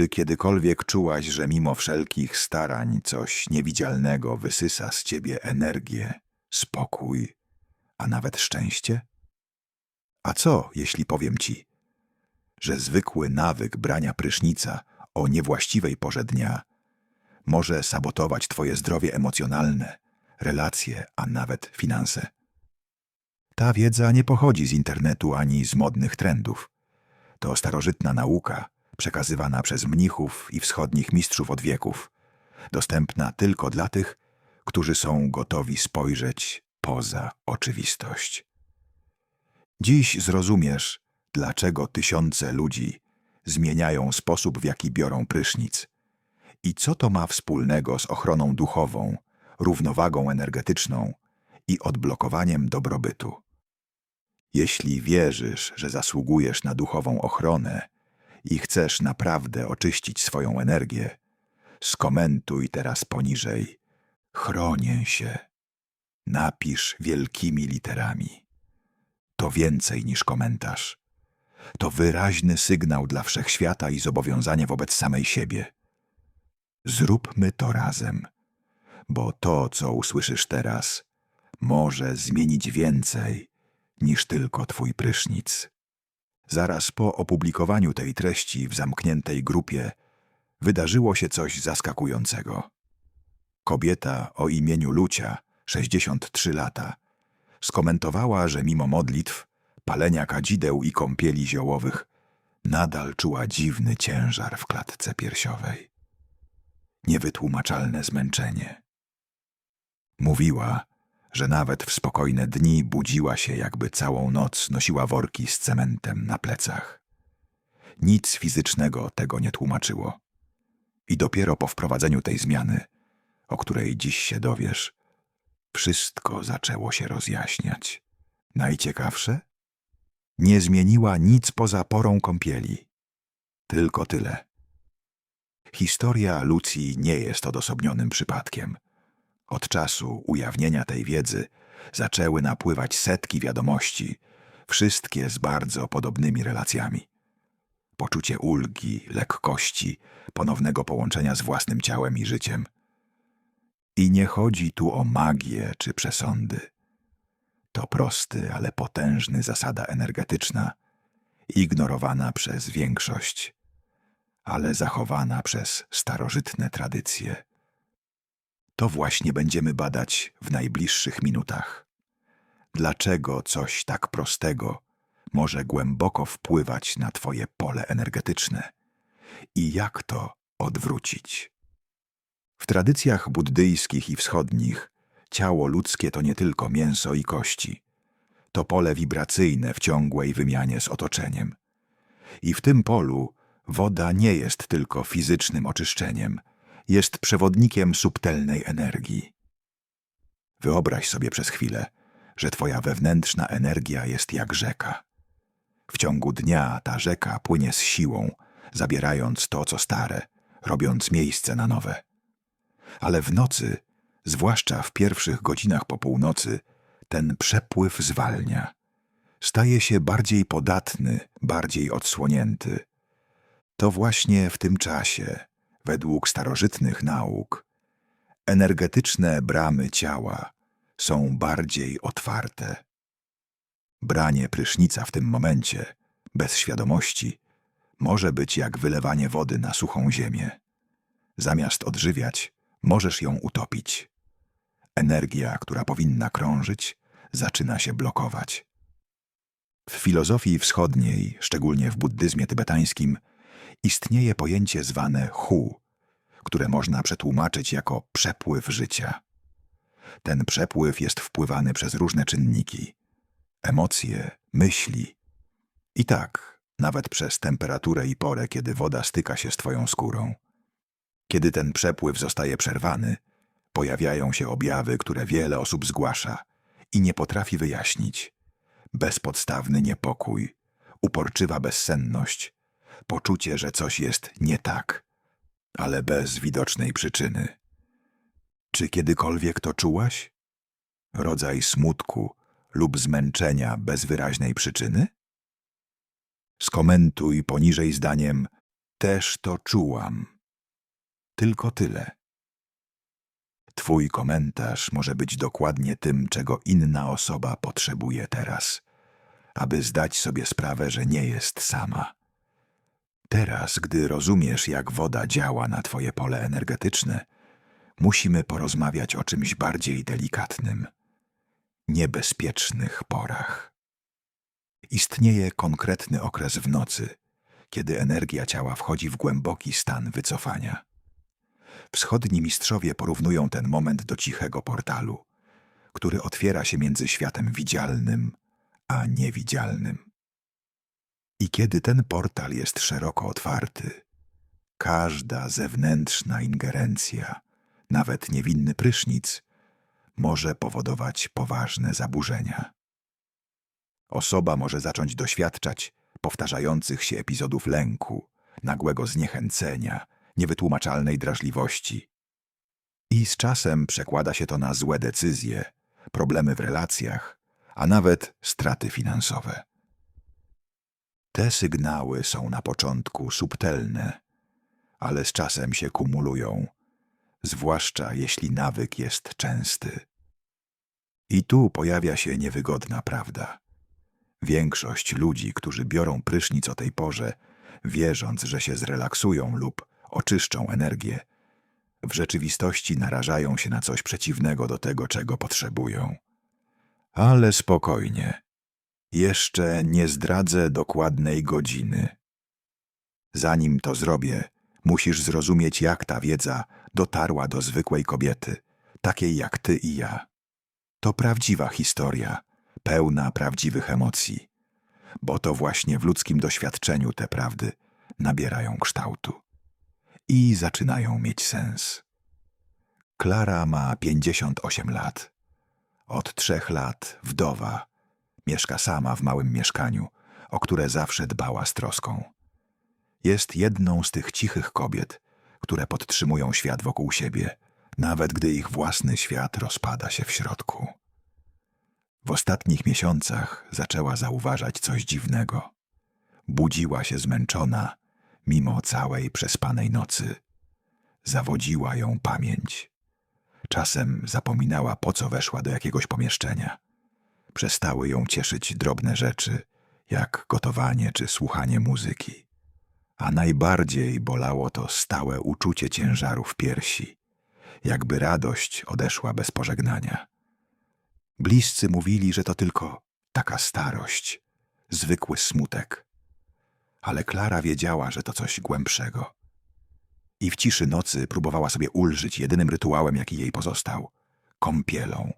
Czy kiedykolwiek czułaś, że mimo wszelkich starań coś niewidzialnego wysysa z ciebie energię, spokój, a nawet szczęście? A co, jeśli powiem ci, że zwykły nawyk brania prysznica o niewłaściwej porze dnia może sabotować twoje zdrowie emocjonalne, relacje, a nawet finanse? Ta wiedza nie pochodzi z internetu ani z modnych trendów. To starożytna nauka, przekazywana przez mnichów i wschodnich mistrzów od wieków, dostępna tylko dla tych, którzy są gotowi spojrzeć poza oczywistość. Dziś zrozumiesz, dlaczego tysiące ludzi zmieniają sposób, w jaki biorą prysznic i co to ma wspólnego z ochroną duchową, równowagą energetyczną i odblokowaniem dobrobytu. Jeśli wierzysz, że zasługujesz na duchową ochronę i chcesz naprawdę oczyścić swoją energię, skomentuj teraz poniżej. Chronię się. Napisz wielkimi literami. To więcej niż komentarz. To wyraźny sygnał dla wszechświata i zobowiązanie wobec samej siebie. Zróbmy to razem, bo to, co usłyszysz teraz, może zmienić więcej niż tylko twój prysznic. Zaraz po opublikowaniu tej treści w zamkniętej grupie wydarzyło się coś zaskakującego. Kobieta o imieniu Lucia, 63 lata, skomentowała, że mimo modlitw, palenia kadzideł i kąpieli ziołowych, nadal czuła dziwny ciężar w klatce piersiowej. Niewytłumaczalne zmęczenie. Mówiła, że nawet w spokojne dni budziła się, jakby całą noc nosiła worki z cementem na plecach. Nic fizycznego tego nie tłumaczyło. I dopiero po wprowadzeniu tej zmiany, o której dziś się dowiesz, wszystko zaczęło się rozjaśniać. Najciekawsze? Nie zmieniła nic poza porą kąpieli. Tylko tyle. Historia Lucji nie jest odosobnionym przypadkiem. Od czasu ujawnienia tej wiedzy zaczęły napływać setki wiadomości, wszystkie z bardzo podobnymi relacjami. Poczucie ulgi, lekkości, ponownego połączenia z własnym ciałem i życiem. I nie chodzi tu o magię czy przesądy. To prosty, ale potężny zasada energetyczna, ignorowana przez większość, ale zachowana przez starożytne tradycje. To właśnie będziemy badać w najbliższych minutach. Dlaczego coś tak prostego może głęboko wpływać na Twoje pole energetyczne i jak to odwrócić? W tradycjach buddyjskich i wschodnich ciało ludzkie to nie tylko mięso i kości. To pole wibracyjne w ciągłej wymianie z otoczeniem. I w tym polu woda nie jest tylko fizycznym oczyszczeniem – jest przewodnikiem subtelnej energii. Wyobraź sobie przez chwilę, że twoja wewnętrzna energia jest jak rzeka. W ciągu dnia ta rzeka płynie z siłą, zabierając to, co stare, robiąc miejsce na nowe. Ale w nocy, zwłaszcza w pierwszych godzinach po północy, ten przepływ zwalnia. Staje się bardziej podatny, bardziej odsłonięty. To właśnie w tym czasie, według starożytnych nauk, energetyczne bramy ciała są bardziej otwarte. Branie prysznica w tym momencie, bez świadomości, może być jak wylewanie wody na suchą ziemię. Zamiast odżywiać, możesz ją utopić. Energia, która powinna krążyć, zaczyna się blokować. W filozofii wschodniej, szczególnie w buddyzmie tybetańskim, istnieje pojęcie zwane hu, które można przetłumaczyć jako przepływ życia. Ten przepływ jest wpływany przez różne czynniki emocje, myśli. I tak, nawet przez temperaturę i porę, kiedy woda styka się z Twoją skórą. Kiedy ten przepływ zostaje przerwany, pojawiają się objawy, które wiele osób zgłasza i nie potrafi wyjaśnić. Bezpodstawny niepokój, uporczywa bezsenność, poczucie, że coś jest nie tak, ale bez widocznej przyczyny. Czy kiedykolwiek to czułaś? Rodzaj smutku lub zmęczenia bez wyraźnej przyczyny? Skomentuj poniżej zdaniem Też to czułam. Tylko tyle. Twój komentarz może być dokładnie tym, czego inna osoba potrzebuje teraz, aby zdać sobie sprawę, że nie jest sama. Teraz, gdy rozumiesz, jak woda działa na twoje pole energetyczne, musimy porozmawiać o czymś bardziej delikatnym niebezpiecznych porach. Istnieje konkretny okres w nocy, kiedy energia ciała wchodzi w głęboki stan wycofania. Wschodni mistrzowie porównują ten moment do cichego portalu, który otwiera się między światem widzialnym a niewidzialnym. I kiedy ten portal jest szeroko otwarty, każda zewnętrzna ingerencja, nawet niewinny prysznic, może powodować poważne zaburzenia. Osoba może zacząć doświadczać powtarzających się epizodów lęku, nagłego zniechęcenia, niewytłumaczalnej drażliwości. I z czasem przekłada się to na złe decyzje, problemy w relacjach, a nawet straty finansowe. Te sygnały są na początku subtelne, ale z czasem się kumulują, zwłaszcza jeśli nawyk jest częsty. I tu pojawia się niewygodna prawda. Większość ludzi, którzy biorą prysznic o tej porze, wierząc, że się zrelaksują lub oczyszczą energię, w rzeczywistości narażają się na coś przeciwnego do tego, czego potrzebują. Ale spokojnie. Jeszcze nie zdradzę dokładnej godziny. Zanim to zrobię, musisz zrozumieć, jak ta wiedza dotarła do zwykłej kobiety, takiej jak ty i ja. To prawdziwa historia, pełna prawdziwych emocji, bo to właśnie w ludzkim doświadczeniu te prawdy nabierają kształtu i zaczynają mieć sens. Klara ma 58 lat. Od trzech lat wdowa, mieszka sama w małym mieszkaniu, o które zawsze dbała z troską. Jest jedną z tych cichych kobiet, które podtrzymują świat wokół siebie, nawet gdy ich własny świat rozpada się w środku. W ostatnich miesiącach zaczęła zauważać coś dziwnego. Budziła się zmęczona, mimo całej przespanej nocy. Zawodziła ją pamięć. Czasem zapominała, po co weszła do jakiegoś pomieszczenia. Przestały ją cieszyć drobne rzeczy, jak gotowanie czy słuchanie muzyki. A najbardziej bolało to stałe uczucie ciężaru w piersi, jakby radość odeszła bez pożegnania. Bliscy mówili, że to tylko taka starość, zwykły smutek. Ale Klara wiedziała, że to coś głębszego. I w ciszy nocy próbowała sobie ulżyć jedynym rytuałem, jaki jej pozostał kąpielą.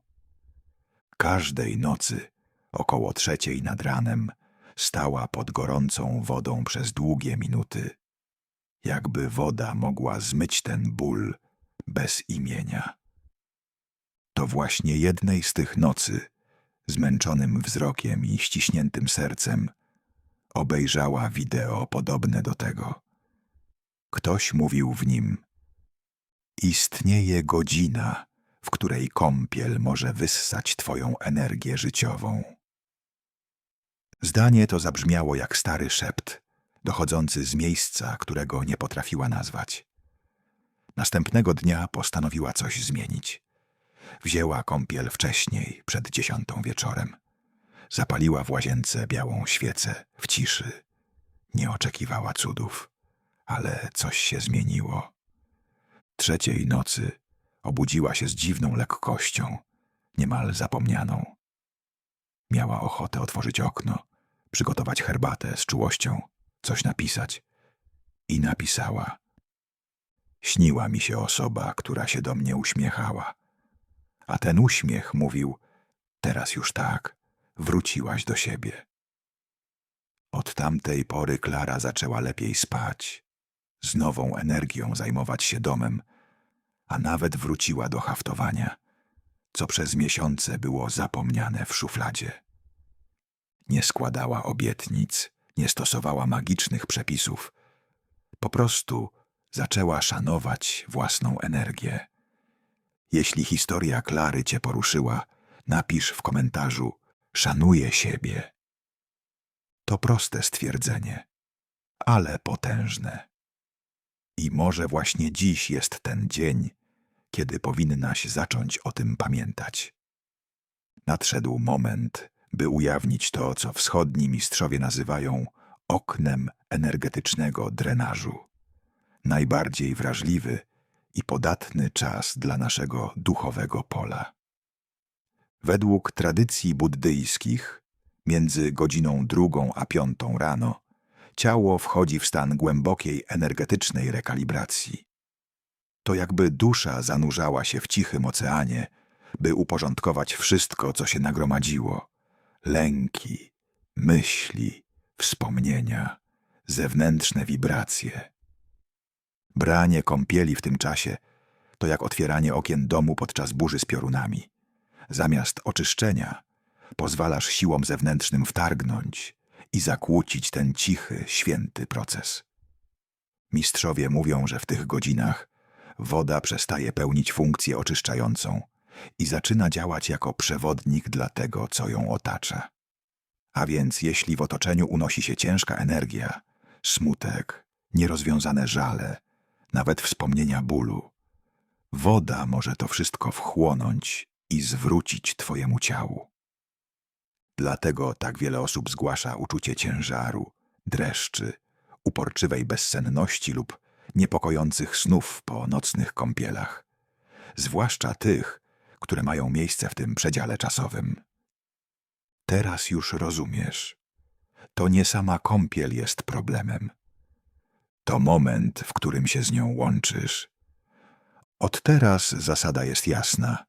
Każdej nocy, około trzeciej nad ranem, stała pod gorącą wodą przez długie minuty. Jakby woda mogła zmyć ten ból bez imienia. To właśnie jednej z tych nocy, zmęczonym wzrokiem i ściśniętym sercem, obejrzała wideo podobne do tego. Ktoś mówił w nim: Istnieje godzina, w której kąpiel może wyssać twoją energię życiową. Zdanie to zabrzmiało jak stary szept, dochodzący z miejsca, którego nie potrafiła nazwać. Następnego dnia postanowiła coś zmienić. Wzięła kąpiel wcześniej, przed dziesiątą wieczorem. Zapaliła w łazience białą świecę, w ciszy. Nie oczekiwała cudów, ale coś się zmieniło. Trzeciej nocy obudziła się z dziwną lekkością, niemal zapomnianą. Miała ochotę otworzyć okno, przygotować herbatę z czułością, coś napisać. I napisała. Śniła mi się osoba, która się do mnie uśmiechała a ten uśmiech mówił: Teraz już tak, wróciłaś do siebie. Od tamtej pory Klara zaczęła lepiej spać, z nową energią zajmować się domem, a nawet wróciła do haftowania, co przez miesiące było zapomniane w szufladzie. Nie składała obietnic, nie stosowała magicznych przepisów. Po prostu zaczęła szanować własną energię. Jeśli historia Klary cię poruszyła, napisz w komentarzu szanuję siebie. To proste stwierdzenie, ale potężne. I może właśnie dziś jest ten dzień, kiedy powinnaś zacząć o tym pamiętać. Nadszedł moment, by ujawnić to, co wschodni mistrzowie nazywają oknem energetycznego drenażu. Najbardziej wrażliwy i podatny czas dla naszego duchowego pola. Według tradycji buddyjskich, między godziną drugą a piątą rano, ciało wchodzi w stan głębokiej energetycznej rekalibracji. To jakby dusza zanurzała się w cichym oceanie, by uporządkować wszystko, co się nagromadziło lęki, myśli, wspomnienia, zewnętrzne wibracje. Branie kąpieli w tym czasie to jak otwieranie okien domu podczas burzy z piorunami. Zamiast oczyszczenia pozwalasz siłom zewnętrznym wtargnąć i zakłócić ten cichy, święty proces. Mistrzowie mówią, że w tych godzinach woda przestaje pełnić funkcję oczyszczającą i zaczyna działać jako przewodnik dla tego, co ją otacza. A więc jeśli w otoczeniu unosi się ciężka energia, smutek, nierozwiązane żale, nawet wspomnienia bólu, woda może to wszystko wchłonąć i zwrócić Twojemu ciału. Dlatego tak wiele osób zgłasza uczucie ciężaru, dreszczy, uporczywej bezsenności lub niepokojących snów po nocnych kąpielach, zwłaszcza tych, które mają miejsce w tym przedziale czasowym. Teraz już rozumiesz. To nie sama kąpiel jest problemem. To moment, w którym się z nią łączysz. Od teraz zasada jest jasna.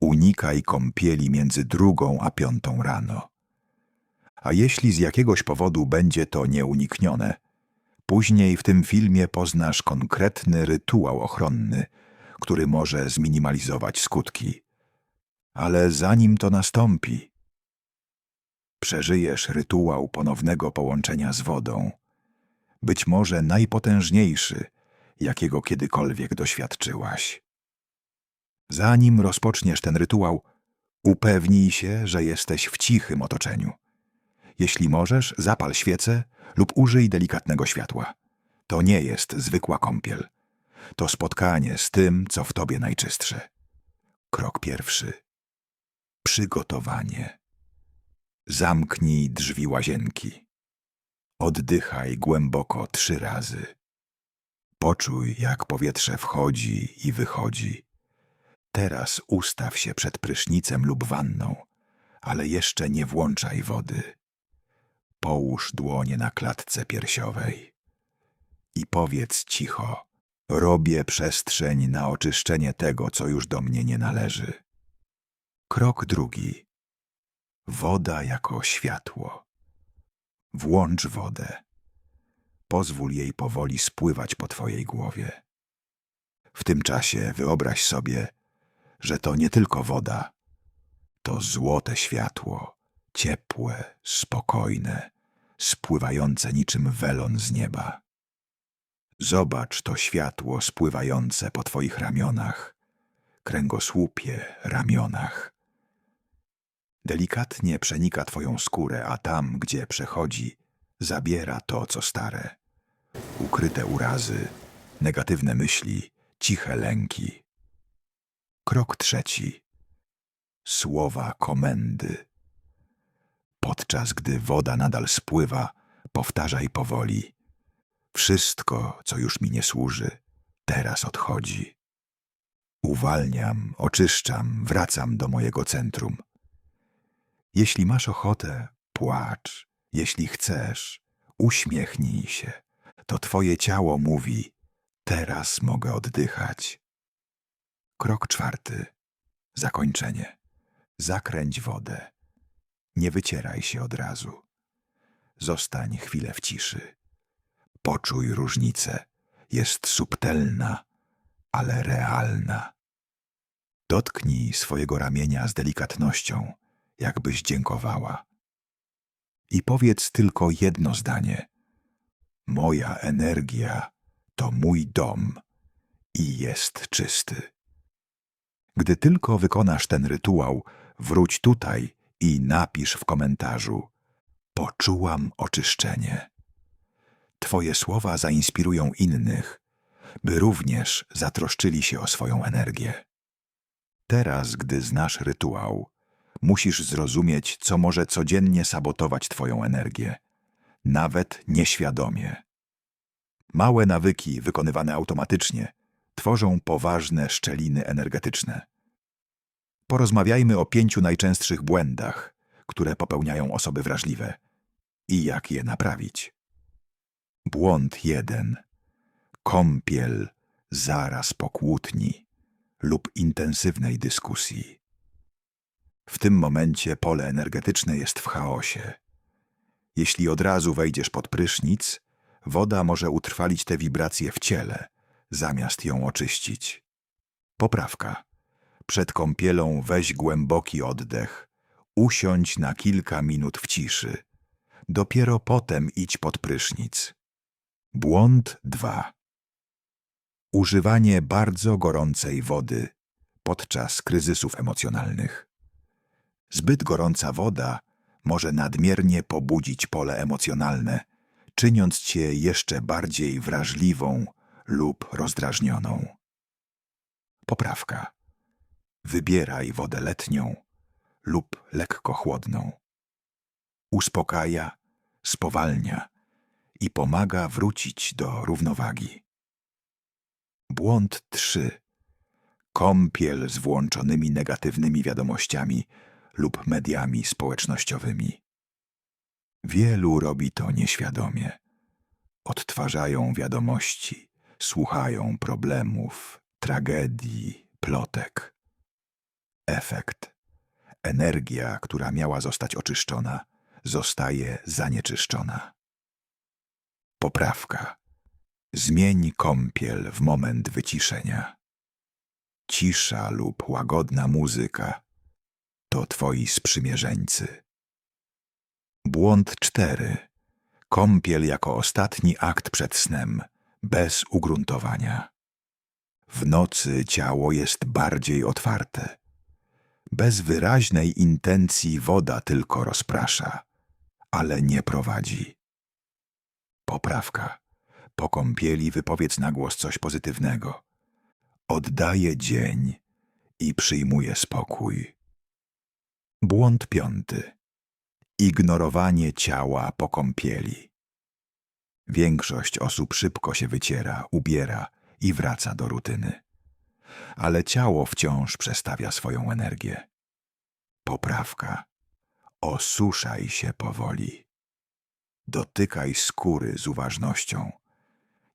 Unikaj kąpieli między drugą a piątą rano. A jeśli z jakiegoś powodu będzie to nieuniknione, później w tym filmie poznasz konkretny rytuał ochronny, który może zminimalizować skutki. Ale zanim to nastąpi, przeżyjesz rytuał ponownego połączenia z wodą, być może najpotężniejszy, jakiego kiedykolwiek doświadczyłaś. Zanim rozpoczniesz ten rytuał, upewnij się, że jesteś w cichym otoczeniu. Jeśli możesz, zapal świecę lub użyj delikatnego światła. To nie jest zwykła kąpiel. To spotkanie z tym, co w tobie najczystsze. Krok pierwszy. Przygotowanie. Zamknij drzwi łazienki. Oddychaj głęboko trzy razy. Poczuj, jak powietrze wchodzi i wychodzi. Teraz ustaw się przed prysznicem lub wanną, ale jeszcze nie włączaj wody. Połóż dłonie na klatce piersiowej i powiedz cicho: Robię przestrzeń na oczyszczenie tego, co już do mnie nie należy. Krok drugi. Woda jako światło. Włącz wodę. Pozwól jej powoli spływać po twojej głowie. W tym czasie wyobraź sobie, że to nie tylko woda, to złote światło, ciepłe, spokojne, spływające niczym welon z nieba. Zobacz to światło spływające po twoich ramionach, kręgosłupie, ramionach. Delikatnie przenika twoją skórę, a tam, gdzie przechodzi, zabiera to, co stare. Ukryte urazy, negatywne myśli, ciche lęki. Krok trzeci. Słowa komendy. Podczas gdy woda nadal spływa, powtarzaj powoli. Wszystko, co już mi nie służy, teraz odchodzi. Uwalniam, oczyszczam, wracam do mojego centrum. Jeśli masz ochotę, płacz. Jeśli chcesz, uśmiechnij się. To twoje ciało mówi: Teraz mogę oddychać. Krok czwarty. Zakończenie. Zakręć wodę. Nie wycieraj się od razu. Zostań chwilę w ciszy. Poczuj różnicę. Jest subtelna, ale realna. Dotknij swojego ramienia z delikatnością, jakbyś dziękowała. I powiedz tylko jedno zdanie. Moja energia to mój dom i jest czysty. Gdy tylko wykonasz ten rytuał, wróć tutaj i napisz w komentarzu: Poczułam oczyszczenie. Twoje słowa zainspirują innych, by również zatroszczyli się o swoją energię. Teraz, gdy znasz rytuał, musisz zrozumieć, co może codziennie sabotować Twoją energię, nawet nieświadomie. Małe nawyki wykonywane automatycznie tworzą poważne szczeliny energetyczne. Porozmawiajmy o pięciu najczęstszych błędach, które popełniają osoby wrażliwe i jak je naprawić. Błąd jeden. Kąpiel zaraz po kłótni lub intensywnej dyskusji. W tym momencie pole energetyczne jest w chaosie. Jeśli od razu wejdziesz pod prysznic, woda może utrwalić te wibracje w ciele, zamiast ją oczyścić. Poprawka. Przed kąpielą weź głęboki oddech, usiądź na kilka minut w ciszy. Dopiero potem idź pod prysznic. Błąd 2. Używanie bardzo gorącej wody podczas kryzysów emocjonalnych. Zbyt gorąca woda może nadmiernie pobudzić pole emocjonalne, czyniąc cię jeszcze bardziej wrażliwą lub rozdrażnioną. Poprawka. Wybieraj wodę letnią lub lekko chłodną. Uspokaja, spowalnia i pomaga wrócić do równowagi. Błąd 3. Kąpiel z włączonymi negatywnymi wiadomościami lub mediami społecznościowymi. Wielu robi to nieświadomie. Odtwarzają wiadomości, słuchają problemów, tragedii, plotek. Efekt. Energia, która miała zostać oczyszczona, zostaje zanieczyszczona. Poprawka. Zmień kąpiel w moment wyciszenia. Cisza lub łagodna muzyka to twoi sprzymierzeńcy. Błąd cztery. Kąpiel jako ostatni akt przed snem, bez ugruntowania. W nocy ciało jest bardziej otwarte. Bez wyraźnej intencji woda tylko rozprasza, ale nie prowadzi. Poprawka. Po kąpieli wypowiedz na głos coś pozytywnego. Oddaję dzień i przyjmuję spokój. Błąd piąty. Ignorowanie ciała po kąpieli. Większość osób szybko się wyciera, ubiera i wraca do rutyny. Ale ciało wciąż przestawia swoją energię. Poprawka. Osuszaj się powoli. Dotykaj skóry z uważnością.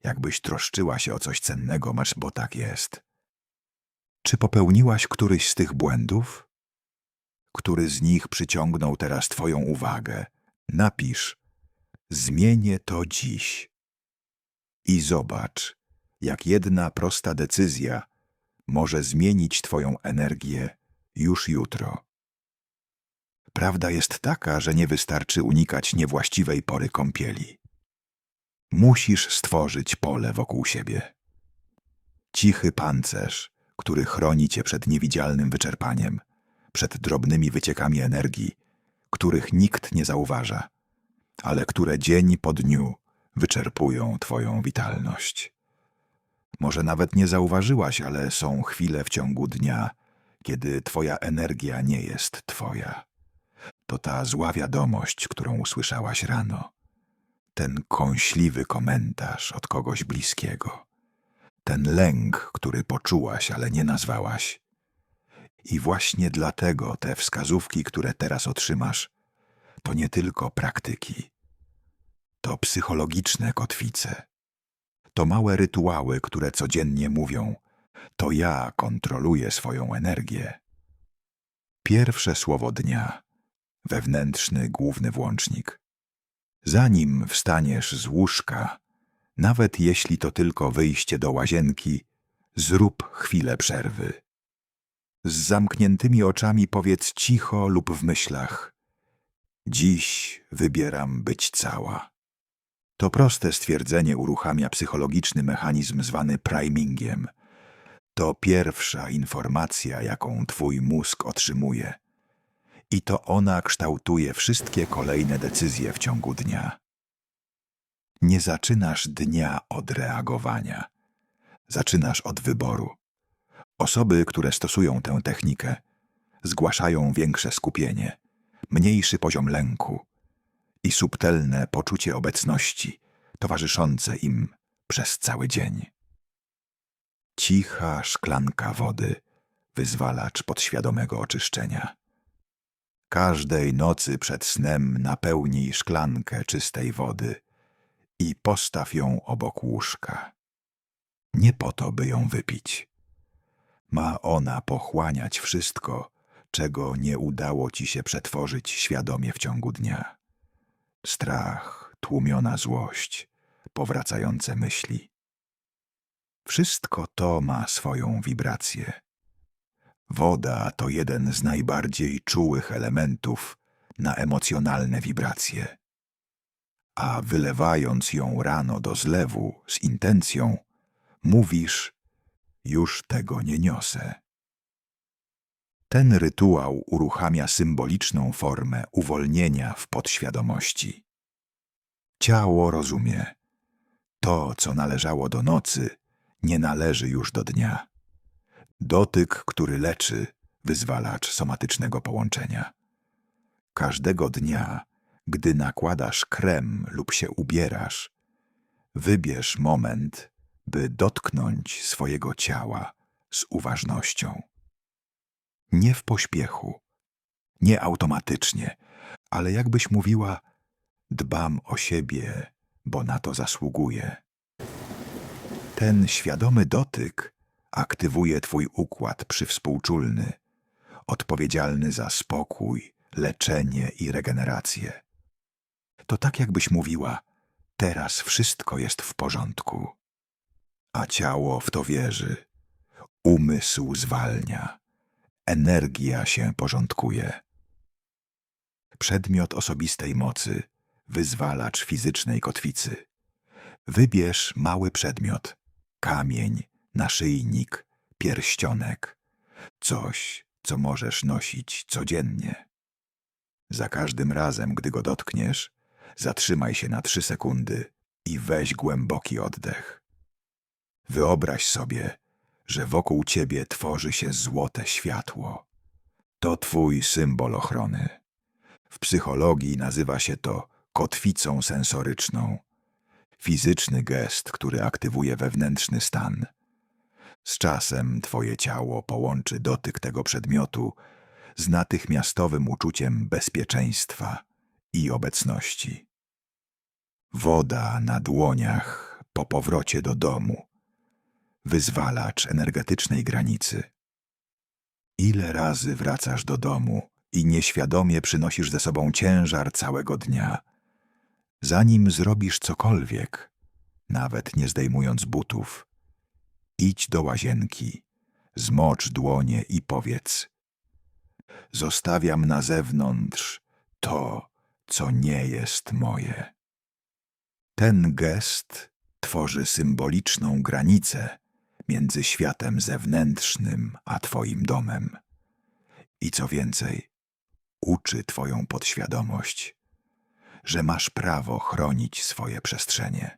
Jakbyś troszczyła się o coś cennego, masz, bo tak jest. Czy popełniłaś któryś z tych błędów? Który z nich przyciągnął teraz Twoją uwagę? Napisz: Zmienię to dziś. I zobacz, jak jedna prosta decyzja może zmienić Twoją energię już jutro. Prawda jest taka, że nie wystarczy unikać niewłaściwej pory kąpieli. Musisz stworzyć pole wokół siebie. Cichy pancerz, który chroni cię przed niewidzialnym wyczerpaniem, przed drobnymi wyciekami energii, których nikt nie zauważa, ale które dzień po dniu wyczerpują twoją witalność. Może nawet nie zauważyłaś, ale są chwile w ciągu dnia, kiedy twoja energia nie jest twoja. To ta zła wiadomość, którą usłyszałaś rano. Ten kąśliwy komentarz od kogoś bliskiego. Ten lęk, który poczułaś, ale nie nazwałaś. I właśnie dlatego te wskazówki, które teraz otrzymasz, to nie tylko praktyki. To psychologiczne kotwice. To małe rytuały, które codziennie mówią: To ja kontroluję swoją energię. Pierwsze słowo dnia wewnętrzny główny włącznik. Zanim wstaniesz z łóżka, nawet jeśli to tylko wyjście do łazienki, zrób chwilę przerwy. Z zamkniętymi oczami powiedz cicho lub w myślach: Dziś wybieram być cała. To proste stwierdzenie uruchamia psychologiczny mechanizm zwany primingiem. To pierwsza informacja, jaką twój mózg otrzymuje i to ona kształtuje wszystkie kolejne decyzje w ciągu dnia. Nie zaczynasz dnia od reagowania. zaczynasz od wyboru. Osoby, które stosują tę technikę, zgłaszają większe skupienie, mniejszy poziom lęku i subtelne poczucie obecności towarzyszące im przez cały dzień. Cicha szklanka wody, wyzwalacz podświadomego oczyszczenia. Każdej nocy przed snem napełnij szklankę czystej wody i postaw ją obok łóżka. Nie po to, by ją wypić. Ma ona pochłaniać wszystko, czego nie udało ci się przetworzyć świadomie w ciągu dnia. Strach, tłumiona złość, powracające myśli. Wszystko to ma swoją wibrację. Woda to jeden z najbardziej czułych elementów na emocjonalne wibracje. A wylewając ją rano do zlewu z intencją, mówisz: Już tego nie niosę. Ten rytuał uruchamia symboliczną formę uwolnienia w podświadomości. Ciało rozumie. To, co należało do nocy, nie należy już do dnia. Dotyk, który leczy, wyzwalacz somatycznego połączenia. Każdego dnia, gdy nakładasz krem lub się ubierasz, wybierz moment, by dotknąć swojego ciała z uważnością. Nie w pośpiechu, nie automatycznie, ale jakbyś mówiła: Dbam o siebie, bo na to zasługuję. Ten świadomy dotyk aktywuje Twój układ przywspółczulny, odpowiedzialny za spokój, leczenie i regenerację. To tak, jakbyś mówiła: Teraz wszystko jest w porządku. A ciało w to wierzy, umysł zwalnia, energia się porządkuje. Przedmiot osobistej mocy, wyzwalacz fizycznej kotwicy. Wybierz mały przedmiot, kamień, naszyjnik, pierścionek, coś, co możesz nosić codziennie. Za każdym razem, gdy go dotkniesz, zatrzymaj się na trzy sekundy i weź głęboki oddech. Wyobraź sobie, że wokół ciebie tworzy się złote światło. To twój symbol ochrony. W psychologii nazywa się to kotwicą sensoryczną. Fizyczny gest, który aktywuje wewnętrzny stan. Z czasem twoje ciało połączy dotyk tego przedmiotu z natychmiastowym uczuciem bezpieczeństwa i obecności. Woda na dłoniach po powrocie do domu. Wyzwalacz energetycznej granicy. Ile razy wracasz do domu i nieświadomie przynosisz ze sobą ciężar całego dnia. Zanim zrobisz cokolwiek, nawet nie zdejmując butów, idź do łazienki, zmocz dłonie i powiedz: Zostawiam na zewnątrz to, co nie jest moje. Ten gest tworzy symboliczną granicę między światem zewnętrznym a Twoim domem. I co więcej, uczy Twoją podświadomość, że masz prawo chronić swoje przestrzenie.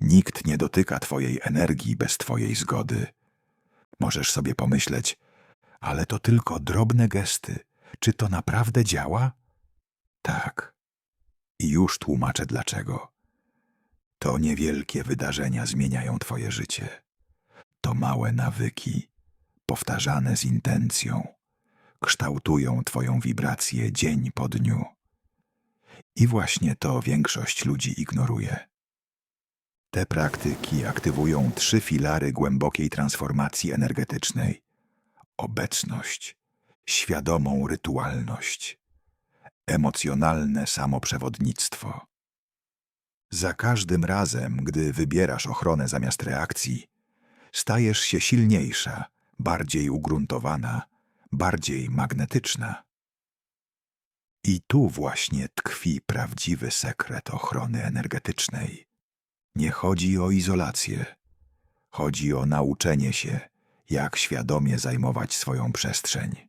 Nikt nie dotyka Twojej energii bez Twojej zgody. Możesz sobie pomyśleć, ale to tylko drobne gesty. Czy to naprawdę działa? Tak. I już tłumaczę dlaczego. To niewielkie wydarzenia zmieniają Twoje życie. To małe nawyki, powtarzane z intencją, kształtują Twoją wibrację dzień po dniu. I właśnie to większość ludzi ignoruje. Te praktyki aktywują trzy filary głębokiej transformacji energetycznej: obecność, świadomą rytualność, emocjonalne samoprzewodnictwo. Za każdym razem, gdy wybierasz ochronę zamiast reakcji, stajesz się silniejsza, bardziej ugruntowana, bardziej magnetyczna. I tu właśnie tkwi prawdziwy sekret ochrony energetycznej. Nie chodzi o izolację, chodzi o nauczenie się, jak świadomie zajmować swoją przestrzeń.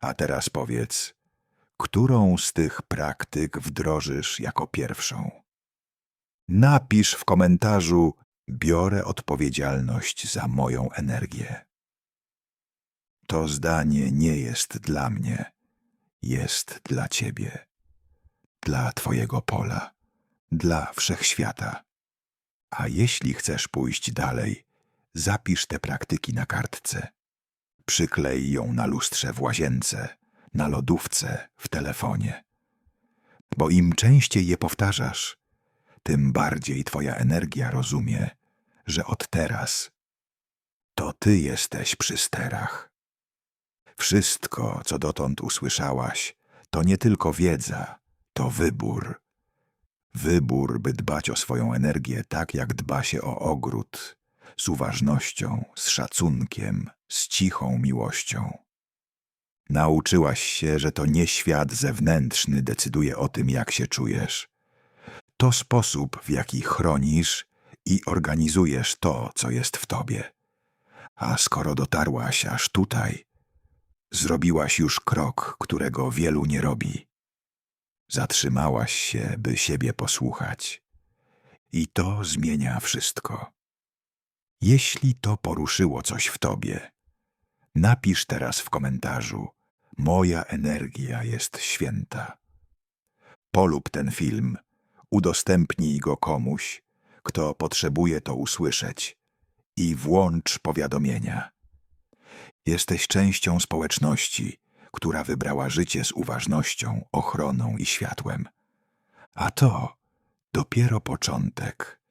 A teraz powiedz, którą z tych praktyk wdrożysz jako pierwszą? Napisz w komentarzu Biorę odpowiedzialność za moją energię. To zdanie nie jest dla mnie, jest dla ciebie, dla twojego pola, dla wszechświata. A jeśli chcesz pójść dalej, zapisz te praktyki na kartce. Przyklej ją na lustrze w łazience, na lodówce, w telefonie. Bo im częściej je powtarzasz, tym bardziej twoja energia rozumie, że od teraz to ty jesteś przy sterach. Wszystko, co dotąd usłyszałaś, to nie tylko wiedza, to wybór. Wybór, by dbać o swoją energię tak, jak dba się o ogród, z uważnością, z szacunkiem, z cichą miłością. Nauczyłaś się, że to nie świat zewnętrzny decyduje o tym, jak się czujesz. To sposób, w jaki chronisz i organizujesz to, co jest w tobie. A skoro dotarłaś aż tutaj, zrobiłaś już krok, którego wielu nie robi. Zatrzymałaś się, by siebie posłuchać. I to zmienia wszystko. Jeśli to poruszyło coś w tobie, napisz teraz w komentarzu: Moja energia jest święta. Polub ten film, udostępnij go komuś, kto potrzebuje to usłyszeć i włącz powiadomienia. Jesteś częścią społeczności, która wybrała życie z uważnością, ochroną i światłem. A to dopiero początek.